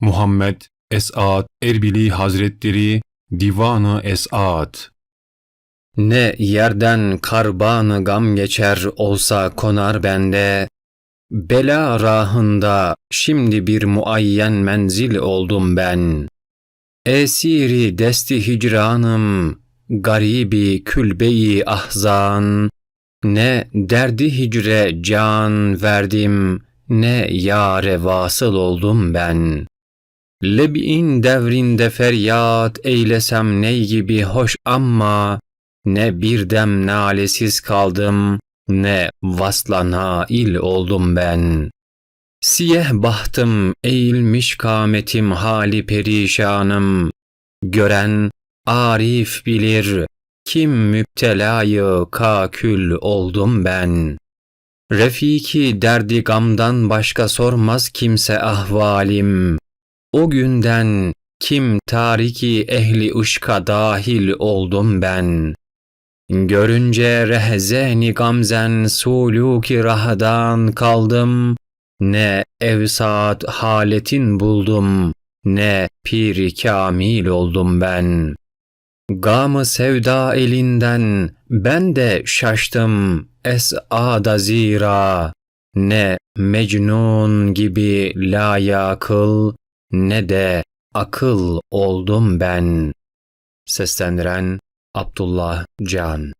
Muhammed Esat Erbili Hazretleri Divanı Esat Ne yerden karbanı gam geçer olsa konar bende, Bela rahında şimdi bir muayyen menzil oldum ben. Esiri desti hicranım, garibi külbeyi ahzan, ne derdi hicre can verdim, ne yare vasıl oldum ben. Leb'in devrinde feryat eylesem ney gibi hoş ama, ne bir dem nalesiz kaldım, ne vasla nail oldum ben. Siyeh bahtım, eğilmiş kametim, hali perişanım. Gören arif bilir, kim müptelayı kakül oldum ben. Refiki derdi gamdan başka sormaz kimse ahvalim. O günden kim tariki ehli ışka dahil oldum ben. Görünce rehzeni gamzen suluki rahdan kaldım. Ne evsat haletin buldum, ne piri kamil oldum ben. Gamı sevda elinden ben de şaştım esada zira. Ne mecnun gibi layakıl ne de akıl oldum ben. Seslendiren Abdullah Can